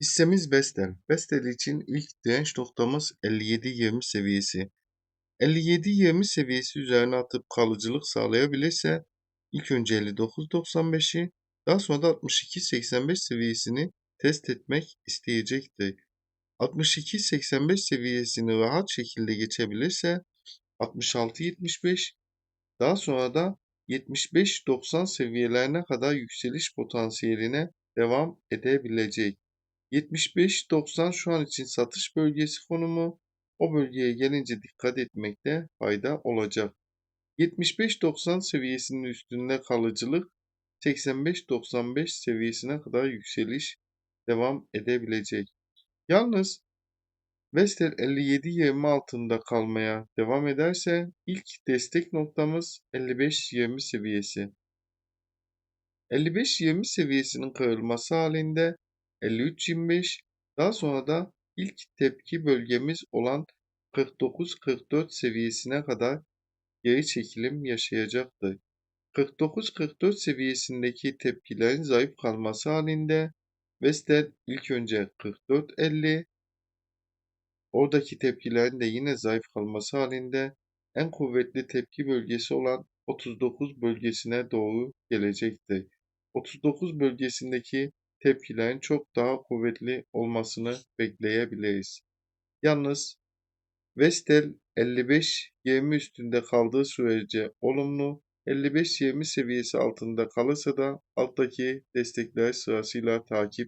Hissemiz Vestel. Vestel için ilk direnç noktamız 57-20 seviyesi. 57-20 seviyesi üzerine atıp kalıcılık sağlayabilirse ilk önce 59.95'i daha sonra da 62.85 seviyesini test etmek isteyecektir. 62.85 seviyesini rahat şekilde geçebilirse 66.75 daha sonra da 75-90 seviyelerine kadar yükseliş potansiyeline devam edebilecek. 75-90 şu an için satış bölgesi konumu. O bölgeye gelince dikkat etmekte fayda olacak. 75-90 seviyesinin üstünde kalıcılık 85-95 seviyesine kadar yükseliş devam edebilecek. Yalnız Vestel 57-20 altında kalmaya devam ederse ilk destek noktamız 55-20 seviyesi. 55-20 seviyesinin kırılması halinde 53-25 daha sonra da ilk tepki bölgemiz olan 49-44 seviyesine kadar geri çekilim yaşayacaktır. 49-44 seviyesindeki tepkilerin zayıf kalması halinde Vestel ilk önce 44-50 oradaki tepkilerin de yine zayıf kalması halinde en kuvvetli tepki bölgesi olan 39 bölgesine doğru gelecektir. 39 bölgesindeki tepkilerin çok daha kuvvetli olmasını bekleyebiliriz. Yalnız Vestel 55-20 üstünde kaldığı sürece olumlu, 55-20 seviyesi altında kalırsa da alttaki destekler sırasıyla takip